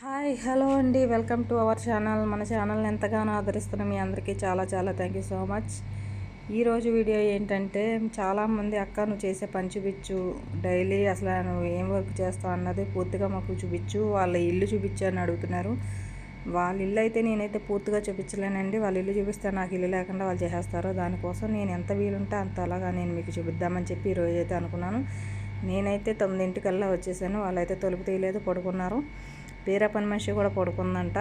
Hi hello అండి. Welcome to our channel. మన ఛానల్ని ఎంతగానో ఆదరిస్తున్న మీ అందరికీ చాలా చాలా థ్యాంక్ యూ సో మచ్. ఈరోజు వీడియో ఏంటంటే చాలామంది అక్క నువ్వు చేసే పని చూపించు. డైలీ అసలు నువ్వు ఏం వర్క్ చేస్తావు అన్నది పూర్తిగా మాకు చూపించు. వాళ్ళ ఇల్లు చూపించు అని అడుగుతున్నారు. వాళ్ళ ఇల్లు అయితే నేనైతే పూర్తిగా చూపించలేనండి. వాళ్ళ ఇల్లు చూపిస్తే నాకు ఇల్లు లేకుండా వాళ్ళు చేసేస్తారు. దానికోసం నేను ఎంత వీలుంటే అంత అలాగా నేను మీకు చూపిద్దామని చెప్పి ఈరోజు అయితే అనుకున్నాను. నేనైతే తొమ్మిదింటికల్లా వచ్చేసాను. వాళ్ళైతే తలుపు తీయలేదు పడుకున్నారు. వేరే పని మనిషి కూడా పడుకుందంట.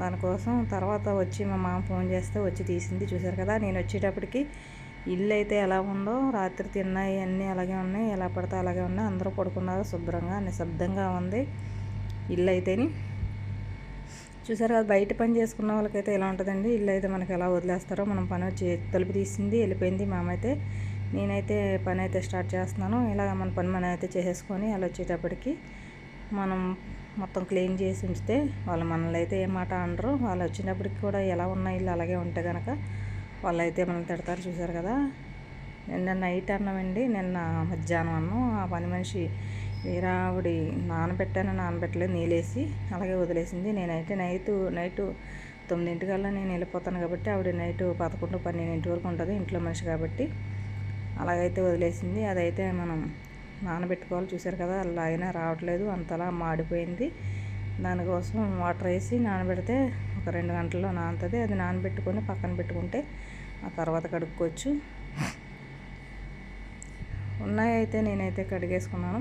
దానికోసం తర్వాత వచ్చి మా మామ ఫోన్ చేస్తే వచ్చి తీసింది. చూశారు కదా నేను వచ్చేటప్పటికి ఇల్లు అయితే ఎలా ఉందో రాత్రి తిన్నాయి అన్నీ అలాగే ఉన్నాయి ఎలా పడితే అలాగే ఉన్నాయి అందరూ పడుకున్నారు శుభ్రంగా నిశ్శబ్దంగా ఉంది ఇల్లు అయితేని చూసారు కదా బయట పని చేసుకున్న వాళ్ళకైతే ఎలా ఉంటుందండి? ఇల్లు అయితే మనకి ఎలా వదిలేస్తారో మనం పని వచ్చి తలుపు తీసింది వెళ్ళిపోయింది మామైతే. నేనైతే పని అయితే స్టార్ట్ చేస్తున్నాను. ఇలాగ మన పని మనం అయితే చేసేసుకొని అలా వచ్చేటప్పటికి మనం మొత్తం క్లీన్ చేసి ఉంచితే వాళ్ళు మనల్ని అయితే ఏ మాట అనరు. వాళ్ళు వచ్చినప్పటికి కూడా ఎలా ఉన్న ఇల్లు అలాగే ఉంటే కనుక వాళ్ళు అయితే మనల్ని తిడతారు. చూసారు కదా? నిన్న నైట్ అన్నామండి నిన్న మధ్యాహ్నం అన్నం. ఆ పని మనిషి వేరే ఆవిడ నానబెట్టాను నానబెట్టలేదు. నీళ్ళేసి అలాగే వదిలేసింది. నేనైతే నైట్ నైట్ తొమ్మిదింటికల్లా నేను వెళ్ళిపోతాను కాబట్టి ఆవిడ నైట్ పదకొండు పన్నెండింటి వరకు ఉంటుంది ఇంట్లో మనిషి కాబట్టి. అలాగైతే వదిలేసింది. అదైతే మనం నానబెట్టుకోవాలి. చూసారు కదా అలా అయినా రావట్లేదు. అంతలా మాడిపోయింది. దానికోసం వాటర్ వేసి నానబెడితే ఒక రెండు గంటల్లో నానుతుంది. అది నానబెట్టుకొని పక్కన పెట్టుకుంటే ఆ తర్వాత కడుక్కోవచ్చు. ఉన్నాయైతే నేనైతే కడిగేసుకున్నాను.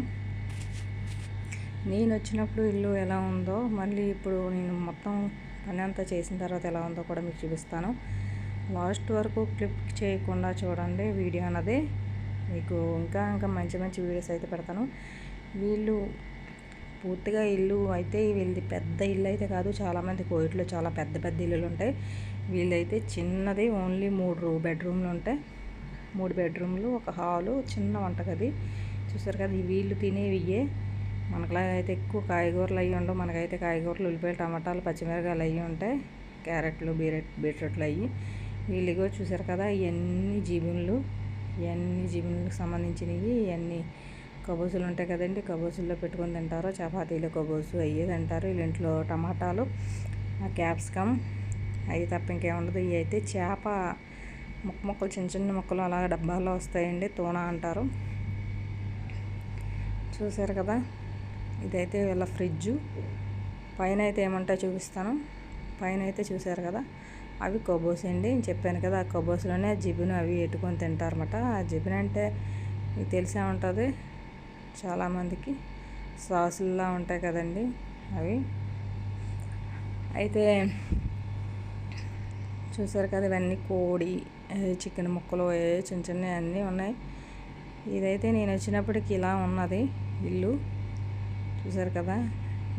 నేను వచ్చినప్పుడు ఇల్లు ఎలా ఉందో మళ్ళీ ఇప్పుడు నేను మొత్తం పని అంతా చేసిన తర్వాత ఎలా ఉందో కూడా మీకు చూపిస్తాను. లాస్ట్ వరకు క్లిప్ చేయకుండా చూడండి వీడియో అన్నది. మీకు ఇంకా ఇంకా మంచి మంచి వీడియోస్ అయితే పెడతాను. వీళ్ళు పూర్తిగా ఇల్లు అయితే వీళ్ళది పెద్ద ఇల్లు అయితే కాదు చాలామంది కోయిట్లో చాలా పెద్ద పెద్ద ఇల్లులు ఉంటాయి. వీళ్ళైతే చిన్నది ఓన్లీ మూడు బెడ్రూమ్లు ఉంటాయి. మూడు బెడ్రూమ్లు ఒక హాలు చిన్న వంటగది. చూసారు కదా వీళ్ళు తినేవి మనకులాగా అయితే ఎక్కువ కాయగూరలు అయ్యి ఉండవు. మనకైతే కాయగూరలు ఉల్లిపాయలు టమాటాలు పచ్చిమిరకాయలు అయ్యి ఉంటాయి క్యారెట్లు బీరెట్ బీట్రూట్లు అయ్యి. వీళ్ళిగో చూసారు కదా ఇవన్నీ జీవులు ఇవన్నీ జీబున్లకు సంబంధించినవి ఇవన్నీ కబోసులు ఉంటాయి కదండి కబోసుల్లో పెట్టుకొని తింటారు చపాతీలు కబోసు అయ్యి తింటారు వీళ్ళ ఇంట్లో టమాటాలు క్యాప్సికమ్ అవి తప్ప ఇంకేముండదు ఇవి అయితే చేప ముక్క ముక్కలు చిన్న చిన్న ముక్కలు అలా డబ్బాల్లో వస్తాయండి తోన అంటారు. చూసారు కదా ఇదైతే వీళ్ళ ఫ్రిడ్జు. పైన అయితే ఏమంటా చూపిస్తాను. పైన అయితే చూసారు కదా అవి కబోస్ అండి. చెప్పాను కదా ఆ కబోస్లోనే జిబును అవి ఎట్టుకొని తింటారన్నమాట. ఆ జిబిన్ అంటే మీకు తెలిసే ఉంటుంది చాలామందికి సాసుల్లా ఉంటాయి కదండి అవి. అయితే చూసారు కదా ఇవన్నీ కోడి చికెన్ ముక్కలు చిన్న చిన్న అన్నీ ఉన్నాయి. ఇదైతే నేను వచ్చినప్పటికి ఇలా ఉన్నది ఇల్లు. చూసారు కదా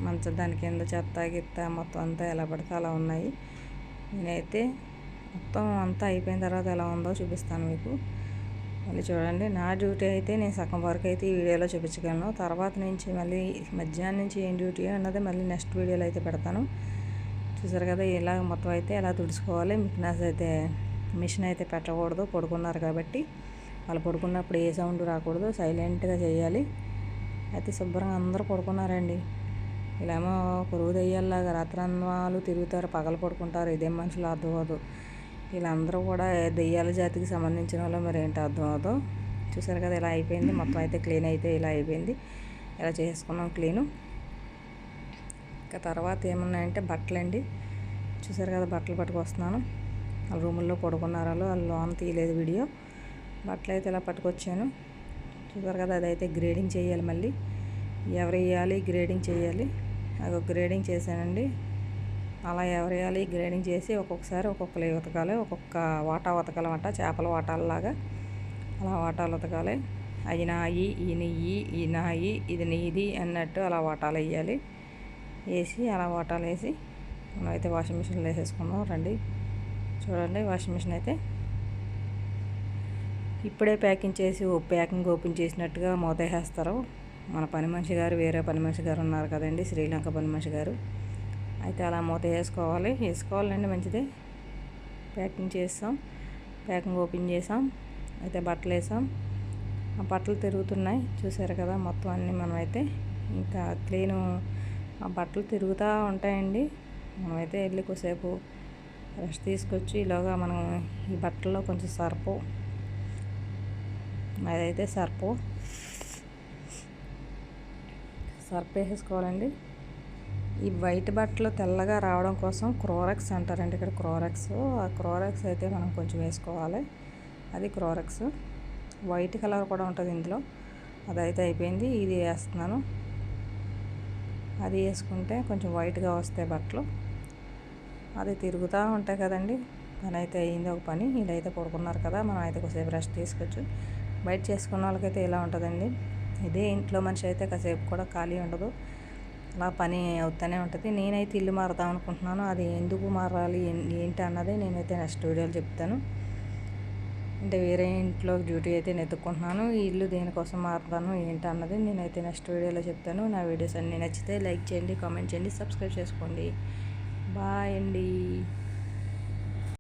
మంచం దాని కింద చెత్త గిత్త మొత్తం అంతా ఎలా పడితే అలా ఉన్నాయి. నేనైతే మొత్తం అంతా అయిపోయిన తర్వాత ఎలా ఉందో చూపిస్తాను మీకు. మళ్ళీ చూడండి నా డ్యూటీ అయితే నేను సగం వరకు అయితే ఈ వీడియోలో చూపించగలను. తర్వాత నుంచి మళ్ళీ మధ్యాహ్నం నుంచి ఏం డ్యూటీ అన్నది మళ్ళీ నెక్స్ట్ వీడియోలో అయితే పెడతాను. చూసారు కదా ఇలా మొత్తం అయితే ఎలా తుడుచుకోవాలి. మిక్నాస్ అయితే మిషన్ అయితే పెట్టకూడదు పడుకున్నారు కాబట్టి. వాళ్ళు పడుకున్నప్పుడు ఏ సౌండ్ రాకూడదు సైలెంట్గా చేయాలి. అయితే శుభ్రంగా అందరూ పడుకున్నారండి. ఇలామో పురుగు దెయ్యాల్లాగా రాత్రన్నాలు తిరుగుతారు పగలు పడుకుంటారు. ఇదేం మనుషులు అర్థం అవ్వదు వీళ్ళందరూ కూడా దెయ్యాల జాతికి సంబంధించిన వాళ్ళు మరి ఏంటో అర్థం అవ్వదు చూసారు కదా ఇలా అయిపోయింది. మొత్తం అయితే క్లీన్ అయితే ఇలా అయిపోయింది. ఇలా చేసుకున్నాం క్లీను. ఇంకా తర్వాత ఏమున్నాయంటే బట్టలండి చూసారు కదా బట్టలు పట్టుకొస్తున్నాను. వాళ్ళ రూముల్లో పడుకున్నారు వాళ్ళు. వాళ్ళు లోన్ తీయలేదు వీడియో. బట్టలు అయితే ఇలా పట్టుకొచ్చాను. చూసారు కదా అదైతే గ్రేడింగ్ చేయాలి మళ్ళీ. ఎవరు వేయాలి గ్రేడింగ్ చేయాలి. అది గ్రేడింగ్ చేశానండి. అలా ఎవరేయాలి గ్రేడింగ్ చేసి ఒక్కొక్కసారి ఒక్కొక్కరు ఉతకాలి ఒక్కొక్క వాటా ఉతకాలన్నమాట చేపల వాటాలలాగా. అలా వాటాలు ఉతకాలి అవి నాయి ఈ నెయ్యి ఈ నాయి ఇది నీది అన్నట్టు అలా వాటాలు వేయాలి. వేసి అలా వాటాలు వేసి మనం అయితే వాషింగ్ మిషన్లో వేసేసుకుందాం రండి. చూడండి వాషింగ్ మిషన్ అయితే ఇప్పుడే ప్యాకింగ్ చేసి ప్యాకింగ్ ఓపెన్ చేసినట్టుగా మూత వేసేస్తారు. మన పని మనిషి గారు వేరే పని మనిషి గారు ఉన్నారు కదండి శ్రీలంక పని మనిషి గారు. అయితే అలా మూత వేసుకోవాలి. వేసుకోవాలండి మంచిదే. ప్యాకింగ్ చేస్తాం. ప్యాకింగ్ ఓపెన్ చేసాం. అయితే బట్టలు వేసాం. ఆ బట్టలు తిరుగుతున్నాయి. చూసారు కదా మొత్తం అన్నీ మనమైతే ఇంకా క్లీను ఆ బట్టలు తిరుగుతూ ఉంటాయండి. మనమైతే వెళ్ళి కొద్దిసేపు రెస్ట్ తీసుకొచ్చి ఇలాగా మనం ఈ బట్టల్లో కొంచెం సర్పు అదైతే సర్పు. సర్పేసేసుకోవాలండి ఈ వైట్ బట్టలు తెల్లగా రావడం కోసం క్రోరక్స్ అంటారండి ఇక్కడ క్రోరక్స్. ఆ క్రోరక్స్ అయితే మనం కొంచెం వేసుకోవాలి. అది క్రోరెక్స్. వైట్ కలర్ కూడా ఉంటుంది ఇందులో. అదైతే అయిపోయింది. ఇది వేస్తున్నాను. అది వేసుకుంటే కొంచెం వైట్గా వస్తాయి బట్టలు. అది తిరుగుతూ ఉంటాయి కదండి. పని అయితే అయింది ఒక పని. వీళ్ళైతే పడుకున్నారు కదా. మనం అయితే కొద్దిసేపు రెస్ట్ తీసుకోవచ్చు. బయట చేసుకున్న వాళ్ళకైతే ఇలా ఉంటుందండి. ఇదే ఇంట్లో మనిషి అయితే కాసేపు కూడా ఖాళీ ఉండదు. అలా పని అవుతూనే ఉంటుంది. నేనైతే ఇల్లు మారుదాం అనుకుంటున్నాను. అది ఎందుకు మారాలి? ఏంటి అన్నది నేనైతే నెక్స్ట్ వీడియోలో చెప్తాను. అంటే వేరే ఇంట్లో డ్యూటీ అయితే నేను ఎత్తుకుంటున్నాను ఈ ఇల్లు దేనికోసం మారుతాను? ఏంటి అన్నది నేనైతే నెక్స్ట్ వీడియోలో చెప్తాను. నా వీడియోస్ అన్నీ నచ్చితే లైక్ చేయండి కామెంట్ చేయండి సబ్స్క్రైబ్ చేసుకోండి. బాయ్ అండి.